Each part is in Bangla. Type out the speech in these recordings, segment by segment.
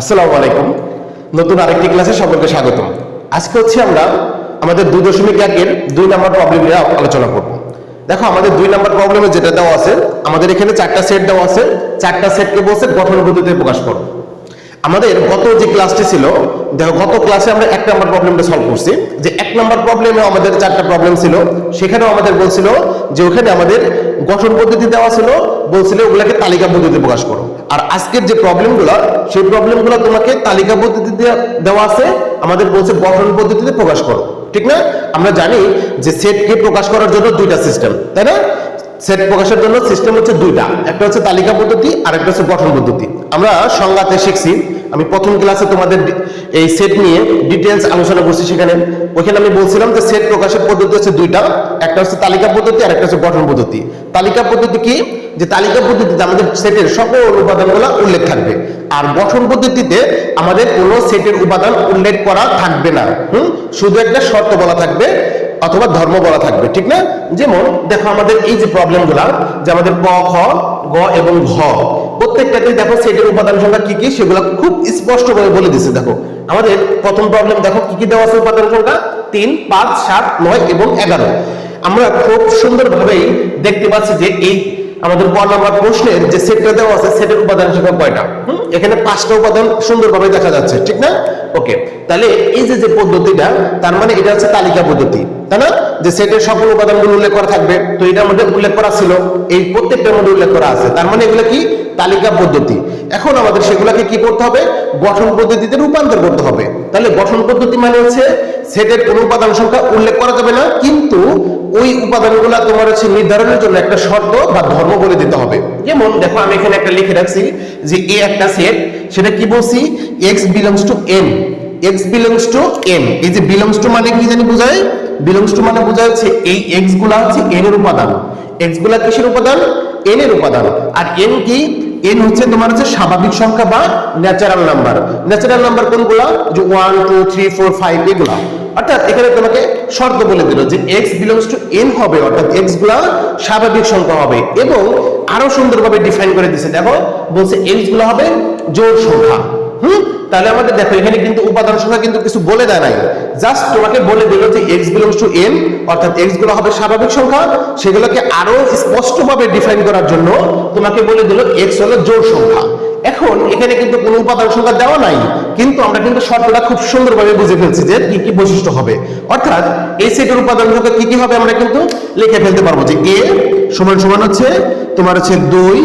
আসসালামু আলাইকুম। নতুন আরেকটি ক্লাসে সকলকে স্বাগতম। আজকে হচ্ছে আমরা আমাদের দুই দশমিক একের দুই নম্বর প্রবলেম নিয়ে আলোচনা করব। দেখো, আমাদের দুই নম্বর প্রবলেমে যেটা দেওয়া আছে, আমাদের এখানে চারটা সেট দেওয়া আছে। চারটা সেটকে বলছে গঠন পদ্ধতিতে প্রকাশ করো। আমাদের গত যে ক্লাসটি ছিল, দেখো, গত ক্লাসে আমরা এক নম্বর প্রবলেমটা সলভ করছি। যে এক নম্বর প্রবলেমে আমাদের চারটা প্রবলেম ছিল। সেখানেও আমাদের বলছিল যে ওখানে আমাদের গঠন পদ্ধতি দেওয়া ছিল। বলছিল ওগুলাকে তালিকা পদ্ধতিতে প্রকাশ করো। আর আজকের যে প্রবলেমগুলো সেই প্রবলেমগুলো তোমাকে তালিকা পদ্ধতিতে দেওয়া আছে। আমাদের বলছে গঠন পদ্ধতিতে প্রকাশ করো। ঠিক না? আমরা জানি যে সেটকে প্রকাশ করার জন্য দুইটা সিস্টেম তাই না? সেট প্রকাশের জন্য সিস্টেম হচ্ছে দুইটা। একটা হচ্ছে তালিকা পদ্ধতি আর একটা হচ্ছে গঠন পদ্ধতি। আমরা সংজ্ঞাতে শিখছি আমি প্রথম ক্লাসে তোমাদের এই সেট নিয়ে ডিটেলস আলোচনা করছি সেখানে। ওইখানে আমি বলছিলাম যে সেট প্রকাশের পদ্ধতি হচ্ছে দুইটা। একটা হচ্ছে তালিকা পদ্ধতি আর একটা হচ্ছে গঠন পদ্ধতি। তালিকা পদ্ধতি কি? যে তালিকা পদ্ধতিতে আমাদের সেটের সকল উপাদানগুলো উল্লেখ থাকবে। আর গঠন পদ্ধতিতে আমাদের কোনো সেটের উপাদান উল্লেখ করা থাকবে না। হুম? শুধু একটা শর্ত বলা থাকবে অথবা ধর্ম বলা থাকবে, ঠিক না? যেমন, দেখো আমাদের এই যে প্রবলেমগুলা যে আমাদের ক, খ, গ এবং ঘ প্রত্যেকটাতে দেখো সেটের উপাদান সংখ্যা কি কি, সেগুলো খুব স্পষ্ট করে বলে দিছে, দেখো। আমাদের প্রথম প্রবলেম দেখো কি কি দেওয়া আছে উপাদান সংখ্যা? তিন, পাঁচ, সাত, নয় এবং এগারো। আমরা খুব সুন্দরভাবেই দেখতে পাচ্ছি যে এই আমাদের ক নাম্বার প্রশ্নের যে সেটটা দেওয়া আছে, সেটের উপাদান সংখ্যা কয়টা? এখানে পাঁচটা উপাদান সুন্দরভাবে দেখা যাচ্ছে, ঠিক না? ওকে, তাহলে এই যে যে পদ্ধতিটা, তার মানে এটা হচ্ছে তালিকা পদ্ধতি। তাই না? যে সেটের সকল উপাদানগুলো উল্লেখ করা থাকবে। তো এটার মধ্যে উল্লেখ করা ছিল, এই প্রত্যেকটার মধ্যে উল্লেখ করা আছে। তার মানে এগুলো কি? তালিকা পদ্ধতি। এখন আমাদের সেগুলোকে কি করতে হবে? গঠন পদ্ধতিতে রূপান্তর করতে হবে। তাহলে গঠন পদ্ধতি মানে হচ্ছে সেটের কোনো উপাদান সংখ্যা উল্লেখ করা যাবে না, কিন্তু ওই উপাদানগুলো তোমার হচ্ছে নির্ধারণের জন্য একটা শর্ত বা ধর্ম বলে দিতে হবে। যেমন, দেখো আমি এখানে একটা লিখে রাখছি যে এ একটা সেট সেটা কি বলছি? X belongs to n x belongs to n এই যে বিলংস টু মানে কি জানি বোঝায়? বিলংস টু মানে বোঝা যাচ্ছে এই এক্সগুলা হচ্ছে এন এর উপাদান। এক্সগুলা কিসের উপাদান? এন এর উপাদান। আর এন কি? এন হচ্ছে তোমার হচ্ছে স্বাভাবিক সংখ্যা বা ন্যাচারাল নাম্বার ন্যাচারাল নাম্বার কোনগুলা? যে one two three four five এগুলা। অর্থাৎ এখানে তোমাকে শর্ত বলে দিল যে এক্স বিলংস টু এন হবে, অর্থাৎ এক্সগুলা স্বাভাবিক সংখ্যা হবে। এবং আরও সুন্দরভাবে ডিফাইন করে দিছে, দেখো, বলছে এক্সগুলো হবে জোড় সংখ্যা। হুম? তাহলে আমাদের দেখো, এখানে কিন্তু উপাদান সংখ্যা কিন্তু কিছু বলে দেয় নাই। জাস্ট তোমাকে বলে দিল যে এক্স বিলংস টু এন অর্থাৎ এক্সগুলো হবে স্বাভাবিক সংখ্যা, সেগুলোকে আরও স্পষ্টভাবে ডিফাইন করার জন্য তোমাকে বলে দিল এক্স হলো জোড় সংখ্যা। এখন এখানে কিন্তু কোনো উপাদান সংখ্যা দেওয়া নাই, কিন্তু আমরা কিন্তু শর্তটা খুব সুন্দরভাবে বুঝে ফেলছি যে কি কি বৈশিষ্ট্য হবে। অর্থাৎ এই সেটের উপাদান সংখ্যা কি কি হবে আমরা কিন্তু লিখে ফেলতে পারব যে এ সমান সমান হচ্ছে তোমার হচ্ছে দুই,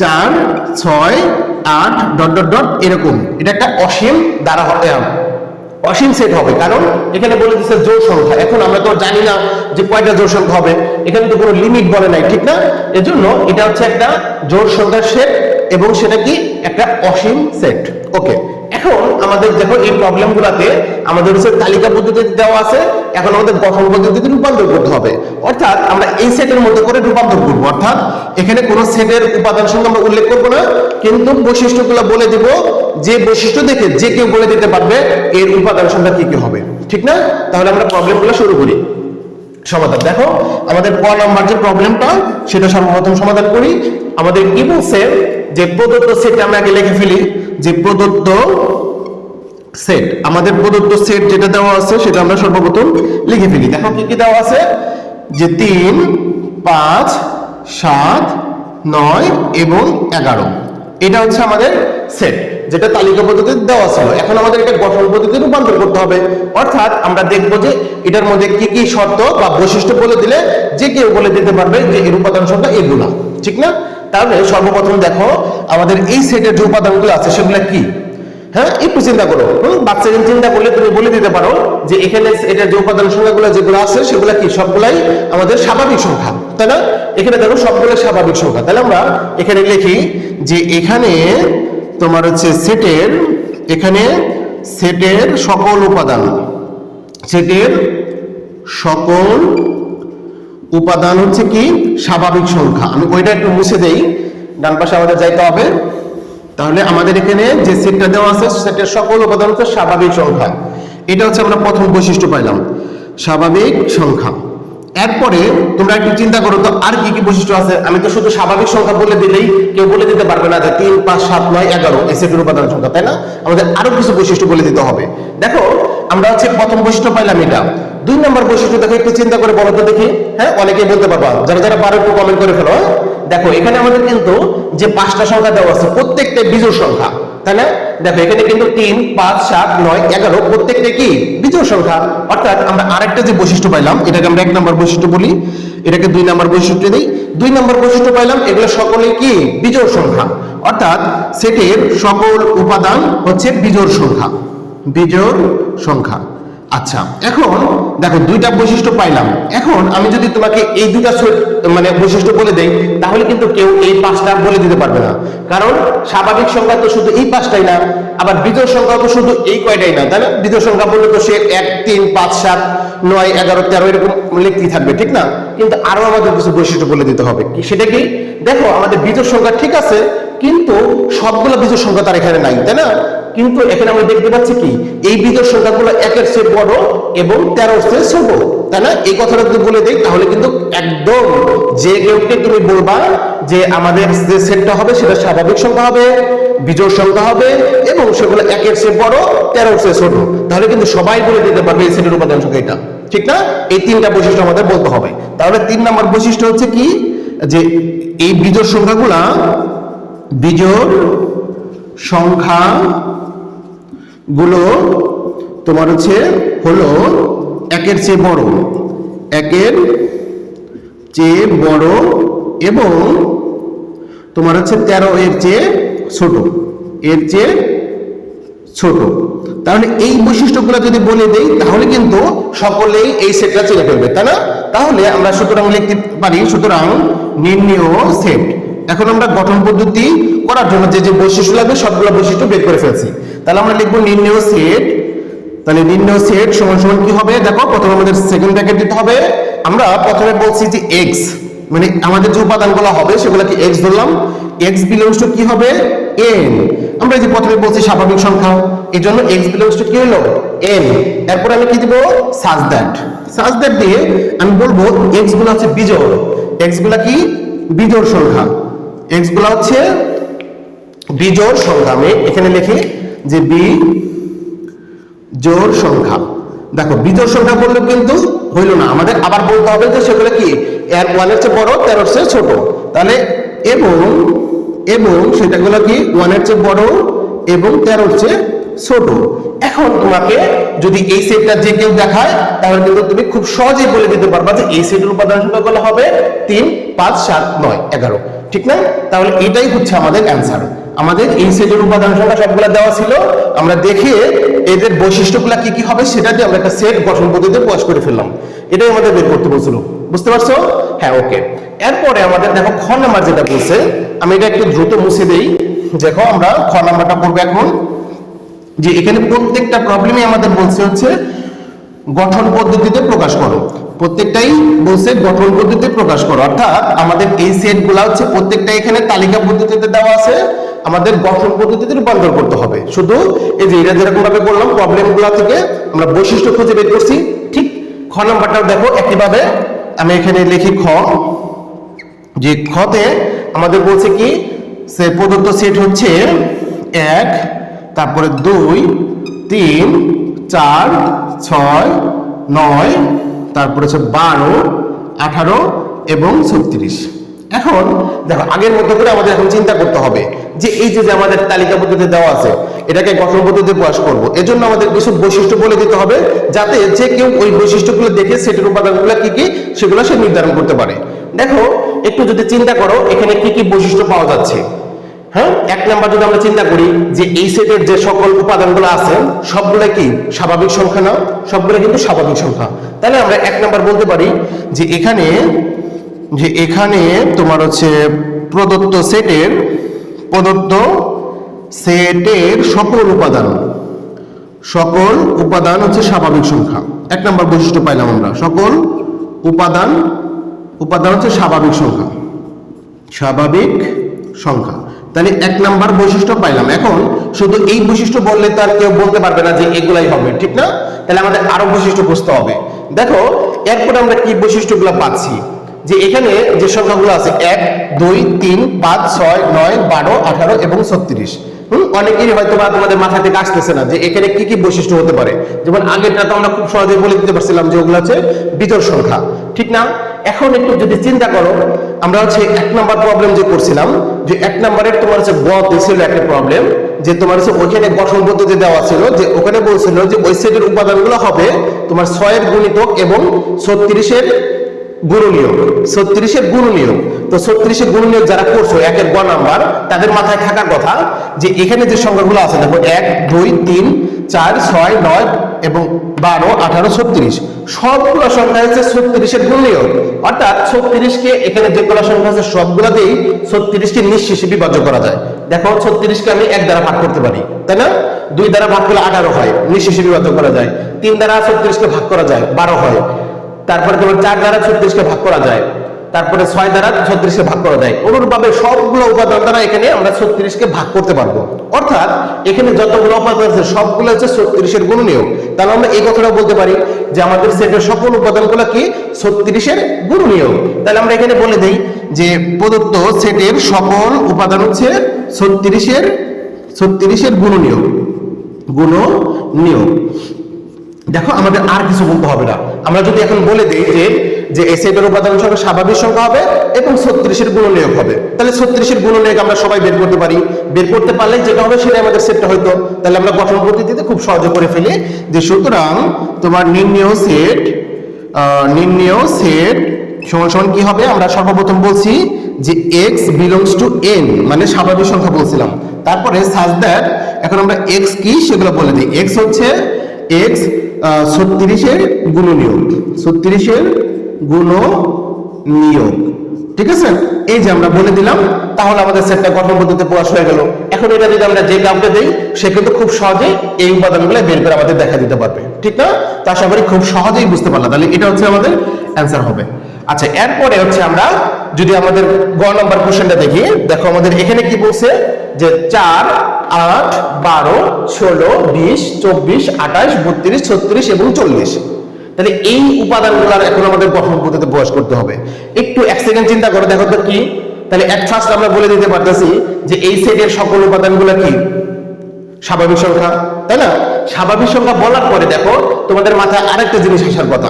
চার, ছয় আট ডট ডট ডট এরকম। এটা একটা অসীম দ্বারা হবে অসীম সেট হবে, কারণ এখানে বলে দিচ্ছে জোর সংখ্যা। এখন আমরা তো জানি না যে কয়টা জোর সংখ্যা হবে। এখানে তো কোনো লিমিট বলে নাই, ঠিক না? এজন্য এটা হচ্ছে একটা জোর সংখ্যার সেট এবং সেটা কি? একটা অসীম সেট ওকে এখন আমাদের দেখো এই প্রবলেমগুলোতে আমাদের হচ্ছে তালিকা পদ্ধতিতে দেওয়া আছে, এখন আমাদের গঠন পদ্ধতিতে রূপান্তর করতে হবে। অর্থাৎ আমরা এই সেটের মধ্যে করে রূপান্তর করব। অর্থাৎ এখানে কোন সেটের উপাদান সংখ্যা আমরা উল্লেখ করব না, কিন্তু বৈশিষ্ট্যগুলো বলে দিব, যে বৈশিষ্ট্য দেখে যে কেউ বলে দিতে পারবে এর উপাদান সংখ্যা কি কি হবে। ঠিক না? তাহলে আমরা প্রবলেম প্রবলেমগুলো শুরু করি। সমাধান, দেখো, আমাদের ক নাম্বার যে প্রবলেমটা সেটা সর্বপ্রথম সমাধান করি। আমাদের কি বলছে যে প্রদত্ত সেট আমরা আগে লিখে ফেলি। যে প্রদত্ত সেট আমাদের প্রদত্ত সেট যেটা দেওয়া আছে, সেটা আমরা সর্বপ্রথম লিখে ফেলি। দেখো কি কি দেওয়া আছে? যে তিন, পাঁচ, সাত, নয় এবং এগারো। এটা হচ্ছে আমাদের সেট যেটা তালিকা পদ্ধতিতে দেওয়া ছিল। এখন আমাদের এটা গঠন পদ্ধতিতে রূপান্তর করতে হবে। অর্থাৎ আমরা দেখব যে এটার মধ্যে কি কি শর্ত বা বৈশিষ্ট্য বলে দিলে যে কেউ বলে দিতে পারবে যে এর উপাদান সংখ্যা এগুলা। ঠিক না? তাহলে সর্বপ্রথম দেখো, আমাদের এই সেটের যে উপাদানগুলো আছে, সেগুলো কি? হ্যাঁ একটু চিন্তা করো। হুম বাচ্চা চিন্তা করলে তুমি বলে দিতে পারো যে এখানে এটা যে উপাদান সংখ্যাগুলো যেগুলো আছে, সেগুলো কি? সবগুলাই আমাদের স্বাভাবিক সংখ্যা, তাই না? এখানে দেখো সবগুলো স্বাভাবিক সংখ্যা। তাহলে আমরা এখানে লিখি যে এখানে তোমার হচ্ছে সেটের এখানে সেটের সকল উপাদান সেটের সকল উপাদান হচ্ছে কি? স্বাভাবিক সংখ্যা। আমি ওইটা একটু মুছে দেই। ডান পাশে আমাদের যাইতে হবে। তাহলে আমাদের এখানে যে সেটটা দেওয়া আছে, সেটের সকল উপাদান হচ্ছে স্বাভাবিক সংখ্যা। এটা হচ্ছে আমরা প্রথম বৈশিষ্ট্য পাইলাম। স্বাভাবিক সংখ্যা। এরপরে তোমরা একটু চিন্তা করো তো, আর কি কি বৈশিষ্ট্য আছে? আমি তো শুধু স্বাভাবিক সংখ্যা বলে দিলেই কেউ বলে দিতে পারবে না যে তিন, পাঁচ, সাত, নয়, এগারো এই সেটের উপাদান সংখ্যা, তাই না? আমাদের আরও কিছু বৈশিষ্ট্য বলে দিতে হবে। দেখো, আমরা হচ্ছে প্রথম বৈশিষ্ট্য পাইলাম এটা। দুই নম্বর বৈশিষ্ট্য দেখো, একটু চিন্তা করে বলো তো দেখি। হ্যাঁ অনেকেই বলতে পারবা। যারা যারা পারো একটু কমেন্ট করে ফেলো হ্যাঁ? দেখো, এখানে আমাদের কিন্তু যে পাঁচটা সংখ্যা দেওয়া আছে, প্রত্যেকটা বিজোড় সংখ্যা। তাই না দেখো, এখানে কিন্তু তিন, পাঁচ, সাত, নয়, এগারো, প্রত্যেকটা কি? বিজোড় সংখ্যা। অর্থাৎ আমরা আরেকটা যে বৈশিষ্ট্য পাইলাম, এটাকে আমরা এক নম্বর বৈশিষ্ট্য বলি, এটাকে দুই নম্বর বৈশিষ্ট্য দিই। দুই নম্বর বৈশিষ্ট্য পাইলাম, এগুলো সকলে কি? বিজোড় সংখ্যা। অর্থাৎ সেটের সকল উপাদান হচ্ছে বিজোড় সংখ্যা। বিজোড় সংখ্যা। আচ্ছা এখন দেখো দুইটা বৈশিষ্ট্য পাইলাম। এখন আমি যদি তোমাকে এই দুইটা মানে বৈশিষ্ট্য বলে দেই, তাহলে কিন্তু কেউ এই পাঁচটা বলে দিতে পারবে না। কারণ স্বাভাবিক সংখ্যা তো শুধু এই পাঁচটাই না, আবার বিজোড় সংখ্যা তো শুধু এই কয়টাই না। তাই না বিজোড় সংখ্যা বললে তো সে এক, তিন, পাঁচ, সাত, নয়, এগারো, তেরো এরকম লিখতেই থাকবে, ঠিক না? কিন্তু আরও আমাদের কিছু বৈশিষ্ট্য বলে দিতে হবে। সেটা কি? দেখো, আমাদের বিজোড় সংখ্যা ঠিক আছে কিন্তু সবগুলো বিজোড় সংখ্যা তার এখানে নাই, তাই না? কিন্তু এখানে আমরা দেখতে পাচ্ছি কি? এই বিজোড় সংখ্যাগুলো একের চেয়ে বড় এবং তেরোর চেয়ে ছোট, তাই না? এই কথাটা যদি বলে দেই, তাহলে কিন্তু একদম যে কেউকে তুমি বলবা যে আমাদের যে সেটটা হবে, সেটা স্বাভাবিক সংখ্যা হবে, বিজোড় সংখ্যা হবে এবং সেগুলো একের চেয়ে বড়, তেরোর চেয়ে ছোট। তাহলে কিন্তু সবাই বলে দিতে পারবে এই সেটের উপাদান সংখ্যা এটা। ঠিক না? এই তিনটা বৈশিষ্ট্য আমাদের বলতে হবে। তাহলে তিন নম্বর বৈশিষ্ট্য হচ্ছে কি? যে এই বিজোড় সংখ্যাগুলা বিজোড় সংখ্যা গুলো তোমার হচ্ছে হলো একের চেয়ে বড়। একের চেয়ে বড় এবং তোমার হচ্ছে তেরো এর চেয়ে ছোট। এর চেয়ে ছোট। তাহলে এই বৈশিষ্ট্যগুলো যদি বলে দেই, তাহলে কিন্তু সকলেই এই সেটটা চিনে ফেলবে, তাই না? তাহলে আমরা সুতরাং লিখতে পারি, সুতরাং নির্ণয় সেট। এখন আমরা গঠন পদ্ধতি করার জন্য যে যে বৈশিষ্ট্য লাগবে, সবগুলো বৈশিষ্ট্য বের করে ফেলছি। তাহলে আমরা লিখব নির্ণয় সেট। তাহলে নির্ণয় সেট সমান সমান কি হবে? দেখো, প্রথমে আমাদের সেকেন্ড ব্র্যাকেট দিতে হবে। আমরা প্রথমে বলছি যে এক্স মানে আমাদের যে উপাদানগুলো হবে, সেগুলোকে এক্স ধরলাম। এক্স বিলংস টু কি হবে? এন আমরা যে প্রথমে বলছি স্বাভাবিক সংখ্যা এই জন্য এক্স বিলংস টু কি হলো? এন এরপর আমি কি দিব? সাজ দ্যাট সাজ দ্যাট দিয়ে আমি বলব এক্সগুলো হচ্ছে বিজোড়। এক্সগুলা কি? বিজোড় সংখ্যা। এক্সগুলা হচ্ছে বিজোড় সংখ্যা। আমি এখানে লিখি যে বি জোড় সংখ্যা। দেখো বিজোড় সংখ্যা বললে কিন্তু হইল না। আমাদের আবার বলতে হবে যে সেগুলো কি? এর ওয়ানের চেয়ে বড় তেরোর চেয়ে ছোট। তাহলে এবং এবং সেটাগুলো কি? ওয়ানের চেয়ে বড় এবং তেরোর চেয়ে ছোট। এখন তোমাকে যদি এই সেটটা যে কেউ দেখায়, তাহলে কিন্তু তুমি খুব সহজেই বলে দিতে পারবা যে এই সেটের উপাদান সংখ্যাগুলো হবে তিন, পাঁচ, সাত, নয়, এগারো। ঠিক না তাহলে এটাই হচ্ছে আমাদের অ্যান্সার আমাদের এই সেটের উপাদান সংখ্যা সবগুলো দেওয়া ছিল। আমরা দেখে এদের বৈশিষ্ট্যগুলো কি কি হবে সেটা দিয়ে আমরা একটা সেট গঠন পদ্ধতিতে প্রকাশ করে ফেললাম। এটাই আমাদের বের করতে বলছিল। বুঝতে পারছ? হ্যাঁ ওকে এরপরে আমাদের দেখো খ নাম্বার যেটা বলছে, আমি এটা একটু দ্রুত মুছে দেই। দেখো আমরা খ নাম্বারটা করব এখন। যে এখানে প্রত্যেকটা প্রবলেমই আমাদের বলছে হচ্ছে গঠন পদ্ধতিতে প্রকাশ করো। প্রত্যেকটাই বলছে গঠন পদ্ধতিতে প্রকাশ করো। অর্থাৎ আমাদের এই সেটগুলা হচ্ছে প্রত্যেকটা এখানে তালিকা পদ্ধতিতে দেওয়া আছে, আমাদের গঠন পদ্ধতিতে রূপান্তর করতে হবে। শুধু এই যে এটা যেরকম ভাবে বললাম প্রবলেমগুলা থেকে আমরা বৈশিষ্ট্য খুঁজে বের করছি। ঠিক খ নাম্বারটাও দেখো একইভাবে। আমি এখানে লিখি খ। যে খতে আমাদের বলছে কি, সে প্রদত্ত সেট হচ্ছে এক, তারপরে দুই, তিন, চার, ছয়, নয় তারপরে হচ্ছে বারো, আঠারো এবং ছত্রিশ। এখন দেখো, আগের মতো করে আমাদের এখন চিন্তা করতে হবে যে এই যে আমাদের তালিকা পদ্ধতি দেওয়া আছে, এটাকে গঠন পদ্ধতিতে প্রয়াস করব। এজন্য আমাদের কিছু বৈশিষ্ট্য বলে দিতে হবে যাতে যে কেউ ওই বৈশিষ্ট্যগুলো দেখে সেটের উপাদানগুলো কি কি সেগুলো সে নির্ধারণ করতে পারে। দেখো, একটু যদি চিন্তা করো, এখানে কি কি বৈশিষ্ট্য পাওয়া যাচ্ছে? হ্যাঁ? এক নাম্বার যদি আমরা চিন্তা করি যে এই সেটের যে সকল উপাদানগুলো আছে, সবগুলো কি স্বাভাবিক সংখ্যা না? সবগুলো কিন্তু স্বাভাবিক সংখ্যা। তাহলে আমরা এক নাম্বার বলতে পারি যে এখানে যে এখানে তোমার হচ্ছে প্রদত্ত সেটের প্রদত্ত সেটের সকল উপাদান সকল উপাদান হচ্ছে স্বাভাবিক সংখ্যা। এক নম্বর বৈশিষ্ট্য পাইলাম আমরা। সকল উপাদান উপাদান হচ্ছে স্বাভাবিক সংখ্যা। স্বাভাবিক সংখ্যা। তাহলে এক নাম্বার বৈশিষ্ট্য পাইলাম। এখন শুধু এই বৈশিষ্ট্য বললে তার কেউ বলতে পারবে না যে এগুলাই হবে, ঠিক না? তাহলে আমাদের আরও বৈশিষ্ট্য বুঝতে হবে। দেখো, এরপরে আমরা কি বৈশিষ্ট্যগুলো পাচ্ছি? যে এখানে যে সংখ্যাগুলো আছে, এক, দুই, তিন, পাঁচ, ছয়, নয়, বারো, আঠারো এবং ছত্রিশ। অনেকেরই হয়তো বা তোমাদের মাথা থেকে আসতেছে না যে এখানে কি কি বৈশিষ্ট্য হতে পারে। যেমন আগেরটা তো আমরা খুব সহজে বলে দিতে পারছিলাম যে ওগুলো হচ্ছে বিজোড় সংখ্যা। ঠিক না? এখন একটু যদি চিন্তা করো, আমরা হচ্ছে এক নাম্বার প্রবলেম যে করছিলাম, যে এক নাম্বারের তোমার হচ্ছে গ ছিল একটা প্রবলেম যে তোমার হচ্ছে ওইখানে গঠন পদ্ধতি দেওয়া ছিল, যে ওখানে বলছিল যে ওই সেটের উপাদানগুলো হবে তোমার ছয়ের গুণিতক এবং ছত্রিশের ছত্রিশের গুণনীয় তো ছত্রিশের গুণনীয় যারা করছ তাদের মাথায় থাকার কথা যে এখানে বারো, আঠারো, ছত্রিশ সংখ্যা হচ্ছে গুণনীয় অর্থাৎ ছত্রিশকে এখানে সংখ্যা বিভাজ্য করা যায়। দেখো, ছত্রিশকে আমি এক দ্বারা ভাগ করতে পারি, তাই না? দুই দ্বারা ভাগ করলে আঠারো হয়, নিঃশেষে বিভাজ্য করা যায়। তিন দ্বারা ছত্রিশকে ভাগ করা যায়, বারো হয়। তারপরে তোমার চার দ্বারা ছত্রিশকে ভাগ করা যায়। তারপরে ছয় দ্বারা ছত্রিশকে ভাগ করা যায়। অনুরূপভাবে সবগুলো উপাদান দ্বারা এখানে আমরা ছত্রিশকে ভাগ করতে পারব। অর্থাৎ এখানে যতগুলো উপাদান আছে, সবগুলো হচ্ছে ছত্রিশের গুণনীয় তাহলে আমরা এই কথাটা বলতে পারি যে আমাদের সেটের সকল উপাদানগুলো কি? ছত্রিশের গুণনীয় তাহলে আমরা এখানে বলে দেই যে প্রদত্ত সেটের সকল উপাদান হচ্ছে ছত্রিশের ছত্রিশের গুণনীয় গুণনীয় দেখো, আমাদের আর কিছু বলতে হবে না। আমরা যদি এখন বলে দিই যে যে এই সেটের উপাদান সংখ্যা স্বাভাবিক সংখ্যা হবে এবং ছত্রিশের গুণনীয়ক হবে। তাহলে ছত্রিশের গুণনীয়ক আমরা সবাই বের করতে পারি। বের করতে পারলে যেটা হবে সেটা আমাদের সেটটা হয়তো। তাহলে আমরা গঠন পদ্ধতিতে খুব সহজে করে ফেলি যে সুতরাং তোমার নির্ণয় সেট নির্ণয় সেট সমান সমান কি হবে? আমরা সর্বপ্রথম বলছি যে এক্স বিলংস টু এন মানে স্বাভাবিক সংখ্যা বলছিলাম। তারপরে সাজ দ্যাট এখন আমরা এক্স কি সেগুলো বলে দিই। এক্স হচ্ছে এক্স ছত্রিশের গুণনীয়ক, ছত্রিশের গুণ নিয়োগ ঠিক আছে? এই যে আমরা বলে দিলাম, তাহলে আমাদের সেটটা গঠন পদ্ধতিতে প্রকাশ হয়ে গেল। এখন এটা যদি আমরা যে কাউকে দেই, সে কিন্তু খুব সহজেই এই উপাদানগুলো বের করে আমাদের দেখা দিতে পারবে। ঠিক না? তা আশা করি খুব সহজেই বুঝতে পারলাম। তাহলে এটা হচ্ছে আমাদের অ্যান্সার হবে। আচ্ছা এরপরে হচ্ছে আমরা যদি আমাদের গ নম্বর কোশ্চেনটা দেখি, দেখো আমাদের এখানে কি বলছে? যে চার আট, বারো, ষোলো, বিশ, চব্বিশ, আঠাশ, বত্রিশ, ছত্রিশ এবং চল্লিশ। তাহলে এই উপাদানগুলোর এখন আমাদের গঠন পদ্ধতিতে প্রকাশ করতে হবে। একটু এক সেকেন্ড চিন্তা করে দেখো তো কি? তাহলে এক ফার্স্ট আমরা বলে দিতে পারতেছি যে এই সেটের সকল উপাদানগুলো কি? স্বাভাবিক সংখ্যা, তাই না? স্বাভাবিক সংখ্যা বলার পরে দেখো, তোমাদের মাথায় আরেকটা জিনিস আসার কথা।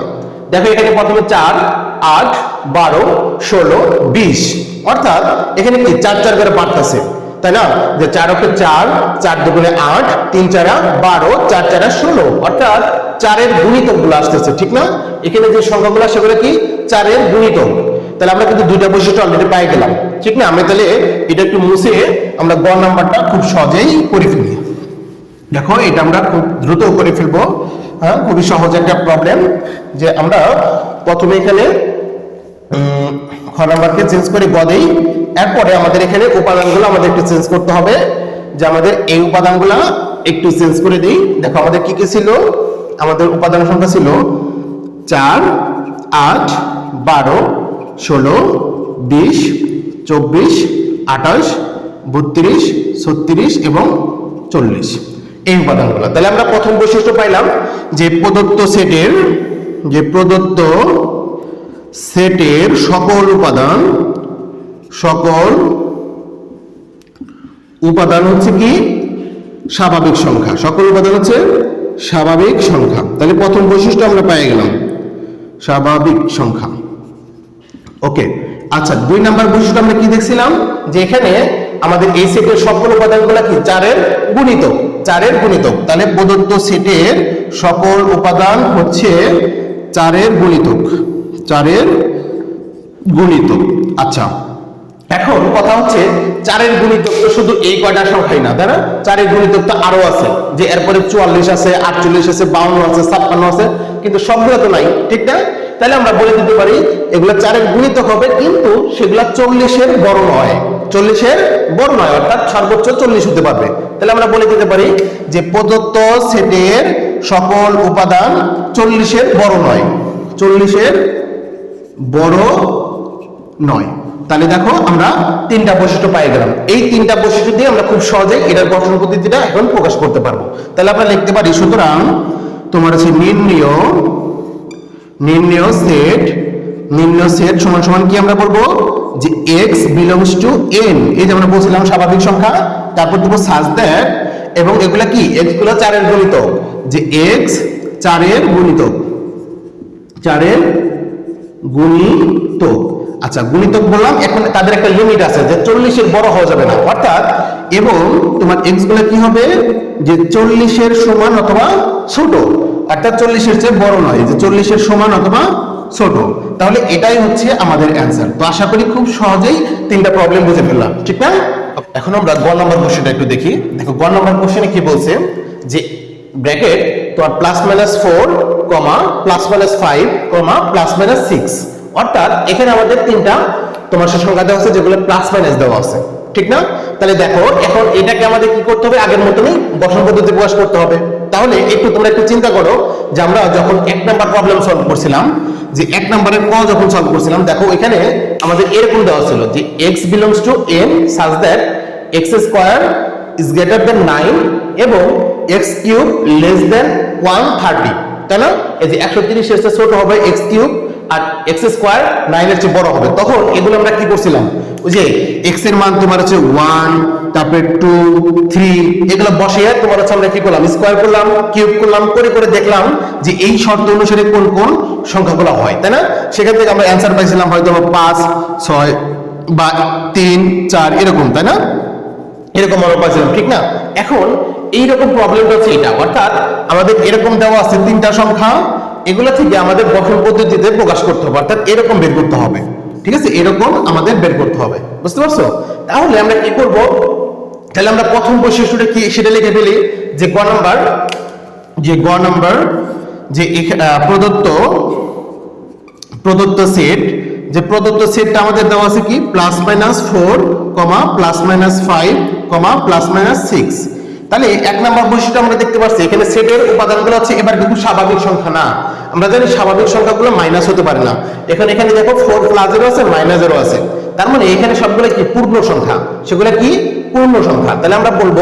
দেখো এখানে প্রথমে চার, আট, বারো, ষোলো, বিশ। অর্থাৎ এখানে কি? চার চার করে বাড়তেছে। তাই না? যে চার অক্ষে চার চার দুগুণে আট, তিন চারা বারো, চার চারা ষোলো। অর্থাৎ চারের গুণিতকগুলো আসতেছে, ঠিক না? এখানে যে সংখ্যাগুলো সেগুলো কি? চারের গুণিতক। তাহলে আমরা কিন্তু দুইটা বৈশিষ্ট্য অলরেডি পাই গেলাম, ঠিক না? আমি তাহলে এটা একটু মুছে আমরা গ নাম্বারটা খুব সহজেই করে ফেলি। দেখো, এটা আমরা খুব দ্রুত করে ফেলব। হ্যাঁ খুবই সহজ একটা প্রবলেম যে আমরা প্রথমে এখানে খ নাম্বারকে চেঞ্জ করে গ দেই। এরপরে আমাদের এখানে উপাদানগুলো আমাদের একটু চেঞ্জ করতে হবে। যে আমাদের এই উপাদানগুলো একটু চেঞ্জ করে দিই। দেখো আমাদের কি কি ছিল? আমাদের উপাদান সংখ্যা ছিল চার, আট, বারো, ষোলো, বিশ, চব্বিশ, আঠাশ, বত্রিশ, ছত্রিশ এবং চল্লিশ। এই উপাদানগুলো। তাহলে আমরা প্রথম বৈশিষ্ট্য পাইলাম যে প্রদত্ত সেটের যে প্রদত্ত সেটের সকল উপাদান সকল উপাদান হচ্ছে কি? স্বাভাবিক সংখ্যা। সকল উপাদান হচ্ছে স্বাভাবিক সংখ্যা। তাহলে প্রথম বৈশিষ্ট্য আমরা পেয়ে গেলাম। স্বাভাবিক সংখ্যা। ওকে আচ্ছা দুই নাম্বার বৈশিষ্ট্য আমরা কি দেখছিলাম? যে এখানে আমাদের এই সেটের সকল উপাদানগুলো কি? চারের গুণিতক। চারের গুণিতক। তাহলে প্রদত্ত সেটের সকল উপাদান হচ্ছে চারের গুণিতক। চারের গুণিতক। আচ্ছা এখন কথা হচ্ছে চারের গুণিতক তো শুধু এই কয়টা সংখ্যাই না, তাই না? চারের গুণিতক তো আরও আছে, যে এরপরে চুয়াল্লিশ আছে, আটচল্লিশ আছে, বাউন্ন আছে, ছাপ্পান্ন আছে, কিন্তু সবগুলো তো নাই, ঠিক না? তাহলে আমরা বলে দিতে পারি, এগুলো চারের গুণিতক হবে, কিন্তু সেগুলা চল্লিশের বড় নয়, চল্লিশের বড় নয়, অর্থাৎ সর্বোচ্চ চল্লিশ হতে পারবে। তাহলে আমরা বলে দিতে পারি যে প্রদত্ত সেটের সকল উপাদান চল্লিশের বড় নয়, চল্লিশের বড় নয়। তাহলে দেখো আমরা তিনটা বৈশিষ্ট্য পাই গেলাম। এই তিনটা বৈশিষ্ট্য দিয়ে আমরা খুব সহজে এটার গঠন পদ্ধতিটা এখন প্রকাশ করতে পারব। তাহলে আমরা লিখতে পারি, সুতরাং তোমার আছে নির্ণয় নির্ণয় সেট নির্ণয় সেট সমান সমান কি আমরা বলব? যে এক্স বিলংস টু এন এই যে আমরা বলছিলাম স্বাভাবিক সংখ্যা, তারপর দেবো সাজ দ্যাট এবং এগুলা কি? এক্সগুলো চারের গুণিতক যে এক্স চারের গুণিতক চারের গুণিতক আচ্ছা গুণিতক বললাম, এখন তাদের একটা লিমিট আছে যে চল্লিশের বড় হওয়া যাবে না। অর্থাৎ, এবং তোমার এক্সগুলো কি হবে? যে চল্লিশের সমান অথবা ছোট। অর্থাৎ চল্লিশের চেয়ে বড় নয়, যে চল্লিশের সমান অথবা ছোট। তাহলে এটাই হচ্ছে আমাদের অ্যান্সার তো আশা করি খুব সহজেই তিনটা প্রবলেম বুঝে ফেললাম। ঠিক না? এখন আমরা গ নম্বর কোশ্চেনটা একটু দেখি। দেখো গ নম্বর কোশ্চেনে কি বলছে? যে ব্র্যাকেট তোমার plus minus four comma plus minus five comma plus minus six অর্থাৎ এখানে আমাদের তিনটা তোমার সংখ্যা দেওয়া আছে, যেগুলো প্লাস মাইনাস দেওয়া আছে। ঠিক না? তাহলে দেখো, এখন এটাকে আমাদের কি করতে হবে? আগের মতনই গঠন পদ্ধতি প্রকাশ করতে হবে। তাহলে একটু তোমরা একটু চিন্তা করো যে আমরা যখন এক নাম্বার প্রবলেম সলভ করছিলাম, যে এক নাম্বারের ক যখন সলভ করছিলাম, দেখো এখানে আমাদের এরকম দেওয়া ছিল যে x belongs to n such that x square is greater than nine এবং x cube less than one thirty তাই না? এই যে একশো তিরিশ ছোট হবে এক্স কিউব আর এক্স স্কোয়ার নাইনের চেয়ে বড় হবে। তখন এগুলো আমরা কি করছিলাম? ওই যে এক্সের মান তোমার হচ্ছে ওয়ান তারপরে টু থ্রি এগুলো বসে তোমার হচ্ছে আমরা কি করলাম? স্কোয়ার করলাম কিউব করলাম, করে করে দেখলাম যে এই শর্ত অনুসারে কোন কোন সংখ্যাগুলো হয়, তাই না? সেখান থেকে আমরা অ্যান্সার পাইছিলাম হয়তো পাঁচ, ছয় বা তিন, চার, এরকম, তাই না? এরকম আমরা পাইছিলাম, ঠিক না? এখন এইরকম প্রবলেমটা হচ্ছে এটা। অর্থাৎ আমাদের এরকম দেওয়া আছে তিনটা সংখ্যা এগুলো থেকে আমাদের গঠন পদ্ধতিতে প্রকাশ করতে হবে, অর্থাৎ এরকম বের করতে হবে। ঠিক আছে? এরকম আমাদের বের করতে হবে। বুঝতে পারছ? তাহলে আমরা কি করব? তাহলে আমরা প্রথম বৈশিষ্ট্যটা কি সেটা লিখে ফেলি, যে গ নাম্বার, যে গ নাম্বার, যে প্রদত্ত প্রদত্ত সেট, যে প্রদত্ত সেটটা আমাদের দেওয়া আছে কি? Plus minus four comma plus minus five comma plus minus six তাহলে এক নম্বর বৈশিষ্ট্য আমরা দেখতে পাচ্ছি, এখানে সেটের উপাদানগুলো হচ্ছে এবার কিন্তু স্বাভাবিক সংখ্যা না। আমরা জানি স্বাভাবিক সংখ্যাগুলো মাইনাস হতে পারে না। এখানে এখানে দেখো ফোর প্লাসেরও আছে মাইনাসেরও আছে। তার মানে এখানে সবগুলো কি? পূর্ণ সংখ্যা। সেগুলো কি? পূর্ণ সংখ্যা। তাহলে আমরা বলব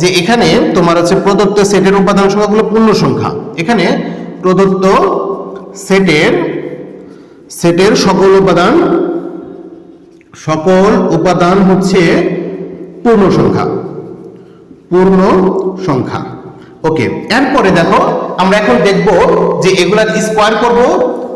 যে এখানে তোমার হচ্ছে প্রদত্ত সেটের উপাদান সংখ্যাগুলো পূর্ণ সংখ্যা। এখানে প্রদত্ত সেটের সেটের সকল উপাদান সকল উপাদান হচ্ছে পূর্ণ সংখ্যা। পূর্ণ সংখ্যা। ওকে এরপরে দেখো, আমরা এখন দেখব যে এগুলা স্কোয়ার করব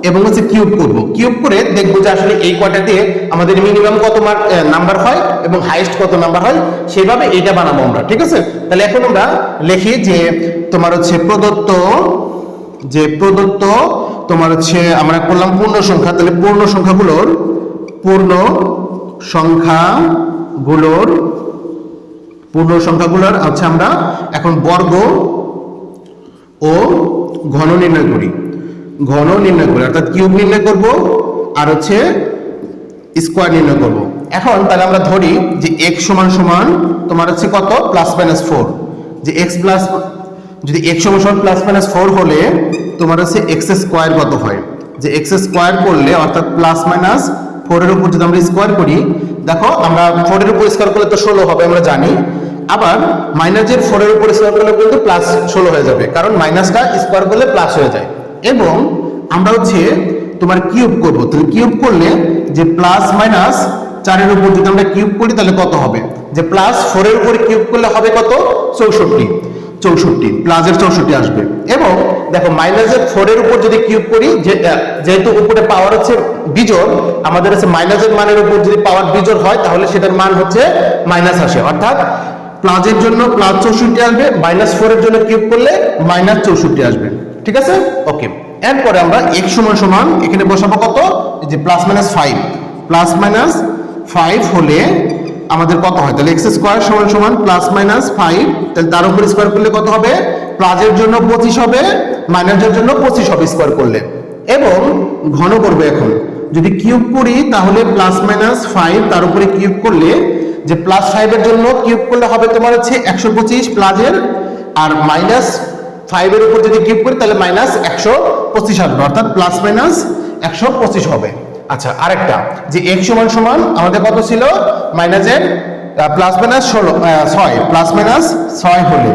এবং হচ্ছে কিউব করব। কিউব করে দেখব যে আসলে এই কয়টা দিয়ে আমাদের মিনিমাম কত মার্ক নাম্বার হয় এবং হাইয়েস্ট কত নাম্বার হয়, সেভাবে এটা বানাবো আমরা, ঠিক আছে? তাহলে এখন আমরা লিখি যে তোমার হচ্ছে প্রদত্ত, যে প্রদত্ত তোমার হচ্ছে আমরা করলাম পূর্ণ সংখ্যা, তাহলে পূর্ণ সংখ্যাগুলোর পূর্ণ সংখ্যাগুলোর পূর্ণ সংখ্যাগুলোর হচ্ছে আমরা এখন বর্গ ও ঘন নির্ণয় করি। ঘন নির্ণয় করি, অর্থাৎ কিউব নির্ণয় করব আর হচ্ছে স্কোয়ার নির্ণয় করব। এখন তাহলে আমরা ধরি যে x সমান সমান তোমার হচ্ছে কত? প্লাস মাইনাস ফোর যে এক্স প্লাস যদি x সমান সমান প্লাস মাইনাস ফোর হলে তোমার হচ্ছে এক্স স্কোয়ার কত হয়? যে এক্স স্কোয়ার করলে, অর্থাৎ প্লাস মাইনাস ফোরের উপর যদি আমরা স্কোয়ার করি দেখো, আমরা ফোরের উপর স্কোয়ার করলে তো ষোলো হবে, আমরা জানি। আবার মাইনাসের ফোরের উপর স্কোয়ার করলে কিন্তু প্লাস ষোলো হয়ে যাবে, কারণ মাইনাসটা স্কোয়ার করলে প্লাস হয়ে যায়। এবং আমরা হচ্ছে তোমার কিউব করব। তাহলে কিউব করলে যে প্লাস মাইনাস চারের উপর যদি আমরা কিউব করি, তাহলে কত হবে? যে প্লাস ফোরের উপর কিউব করলে হবে কত? চৌষট্টি। চৌষট্টি। প্লাসের চৌষট্টি আসবে। এবং দেখো মাইনাসের ফোরের উপর যদি কিউব করি যেহেতু উপরে পাওয়ার হচ্ছে বিজোর আমাদের হচ্ছে মাইনাসের মানের উপর যদি পাওয়ার বিজোড় হয়, তাহলে সেটার মান হচ্ছে মাইনাস আসে অর্থাৎ প্লাসের জন্য প্লাস চৌষট্টি আসবে মাইনাস ফোরের জন্য কিউব করলে মাইনাস চৌষট্টি আসবে। ঠিক আছে? ওকে এরপরে আমরা এক সমান সমান, এখানে বসাবো কত? যে plus minus five plus minus five হলে আমাদের কত হয়? তাহলে এক্স স্কোয়ার সমান সমান প্লাস মাইনাস ফাইভ তাহলে তার উপর স্কোয়ার করলে কত হবে? প্লাসের জন্য পঁচিশ হবে, মাইনাসের জন্য পঁচিশ হবে স্কোয়ার করলে। এবং ঘন করবে এখন। যদি কিউব করি, তাহলে প্লাস মাইনাস ফাইভ তার উপরে কিউব করলে, যে প্লাস ফাইভের জন্য কিউব করলে হবে তোমার হচ্ছে একশো পঁচিশ প্লাজের আর মাইনাস ফাইভের উপর যদি কিউব করি, তাহলে মাইনাস একশো পঁচিশ আসবে। অর্থাৎ প্লাস মাইনাস একশো পঁচিশ হবে। আচ্ছা আরেকটা, যে এক সমান সমান আমাদের কত ছিল? মাইনাসের প্লাস মাইনাস ষোলো ছয় প্লাস মাইনাস ছয় হলে।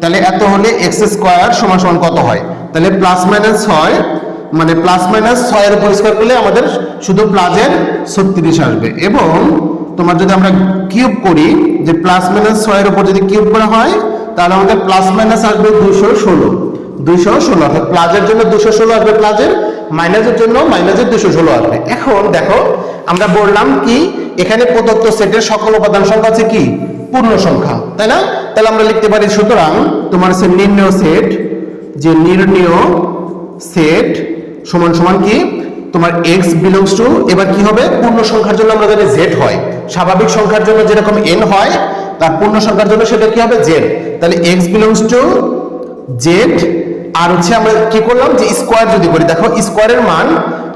তাহলে এত হলে এক্স স্কোয়ার সমান সমান কত হয়? তাহলে প্লাস মাইনাস ছয় মানে প্লাস মাইনাস ছয়ের উপর করলে আমাদের শুধু প্লাসের ছত্রিশ আসবে। এবং তোমার যদি আমরা কিউব করি, যে প্লাস মাইনাস ছয়ের উপর যদি কিউব করা হয়, তাহলে আমাদের প্লাস মাইনাস আসবে দুশো ষোলো। দুইশো ষোলো, অর্থাৎ প্লাসের জন্য দুশো ষোলো আসবে প্লাসের মাইনাসের জন্য মাইনাসের দুশো ষোলো আসবে। এখন দেখো, আমরা বললাম কি, এখানে প্রদত্ত সেটের সকল উপাদান সংখ্যা আছে কি? পূর্ণ সংখ্যা, তাই না? তাহলে আমরা লিখতে পারি, সুতরাং তোমার হচ্ছে নির্ণয় সেট যে নির্ণয় সেট সমান সমান কি? তোমার x বিলংস টু এবার কি হবে? পূর্ণ সংখ্যার জন্য আমরা জানি z হয়। স্বাভাবিক সংখ্যার জন্য যেরকম n হয়, তার পূর্ণ সংখ্যার জন্য সেটা কি হবে? z তাহলে x বিলংস টু z, আর হচ্ছে আমরা কি করলাম? যে স্কোয়ার যদি করি, দেখো স্কোয়ারের মান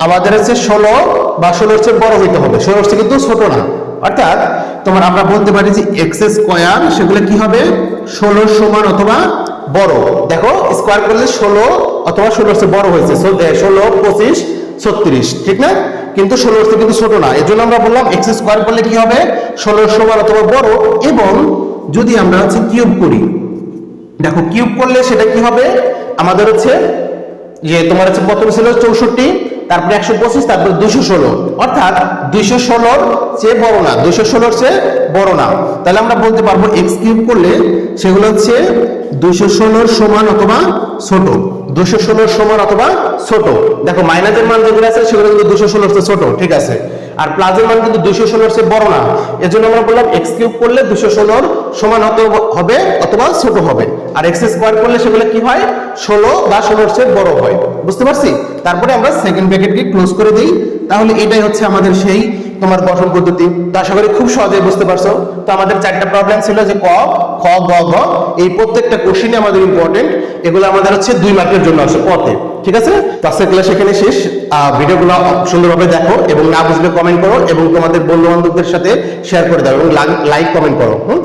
আমাদের হচ্ছে ষোলো বা ষোলো হচ্ছে বড় হইতে হবে। ষোলো হচ্ছে কিন্তু ছোট না। অর্থাৎ তোমার আমরা বলতে পারি যে এক্স স্কোয়ার সেগুলো কি হবে? ষোলো সমান অথবা বড়। দেখো, স্কোয়ার করলে ষোলো অথবা ষোলো বড় হয়েছে। ষোলো পঁচিশ, ছত্রিশ, ঠিক না? কিন্তু ষোলো হচ্ছে কিন্তু ছোট না। এর জন্য আমরা বললাম এক্স স্কোয়ার করলে কি হবে? ষোলো সমান অথবা বড়। এবং যদি আমরা হচ্ছে কিউব করি, দেখো কিউব করলে সেটা কি হবে? আমাদের হচ্ছে যে তোমার হচ্ছে প্রথম ছিল? চৌষট্টি, তারপরে একশো পঁচিশ, তারপরে দুশো ষোলো। অর্থাৎ দুইশো ষোলোর চেয়ে বড় না দুইশো ষোলোর চেয়ে বড় না। তাহলে আমরা বলতে পারব এক্স কিউব করলে সেগুলো হচ্ছে দুইশো ষোলোর সমান অথবা ছোট। দুশো ষোলোর সমান অথবা ছোট। দেখো মাইনাসের মান যেগুলো আছে, সেগুলো কিন্তু দুশো ষোলোর চেয়ে ছোট, ঠিক আছে? আর প্লাসের মান কিন্তু দুশো ষোলোর চেয়ে বড় না। এর জন্য আমরা বললাম এক্স কিউব করলে দুশো ষোলোর সমান হতে হবে অথবা ছোট হবে। আর এক্স স্কোয়ার করলে সেগুলো কি হয়? ষোলো বা ষোলোর চেয়ে বড় হয়। বুঝতে পারছি? তারপরে আমরা সেকেন্ড ব্র্যাকেটকে ক্লোজ করে দিই। তাহলে এটাই হচ্ছে আমাদের সেই তোমার গঠন পদ্ধতি, তো আশা করি খুব সহজে বুঝতে পারছ। তো আমাদের চারটা প্রবলেম ছিল যে ক, খ, গ, ঘ, এই প্রত্যেকটা কোশ্চিনে আমাদের ইম্পর্টেন্ট এগুলো আমাদের হচ্ছে দুই মার্কের জন্য আছে, পথে। ঠিক আছে? তো আজকের ক্লাস এখানে শেষ। ভিডিওগুলো সুন্দরভাবে দেখো এবং না বুঝলে কমেন্ট করো এবং তোমাদের বন্ধু বান্ধবদের সাথে শেয়ার করে দাও এবং লাইক কমেন্ট করো। হুম?